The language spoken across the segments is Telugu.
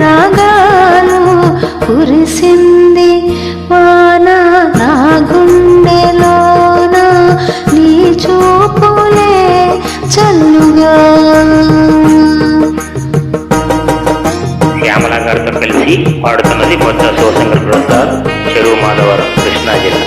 రాగాలు కురిసింది వాన నా గుండెలోన నీ చూపులే చల్లుగా. శ్యామలా గారితో కలిసి పాడుతున్నది మొత్తం శివశంకర్ ప్రసాద్ చెరువు మాధవరం కృష్ణా జిల్లా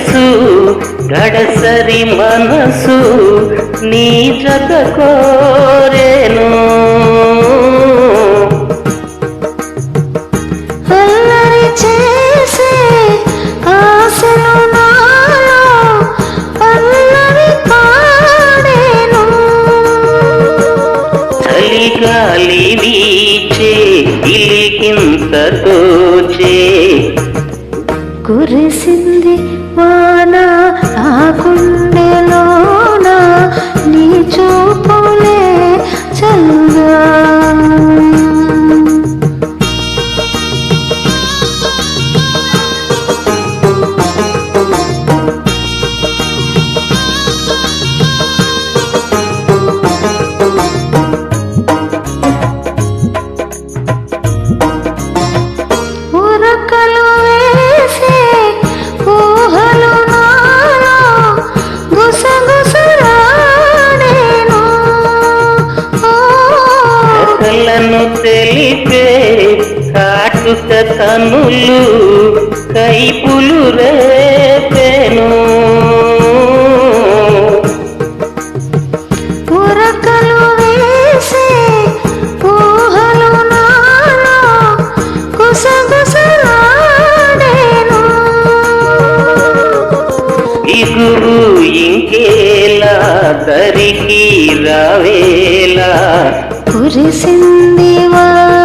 వయసు గడసరి మనసు నీ జత కోరేను. చలిగాలి వీచే ఇలికింత తోచే కురిసింది వాన ఆకుండా కలను తెలిపే కాటుక తనులు కైపులు రేపెను. ఇగురు ఇంకేలా దరికి రావేలా కురిసింది వాన.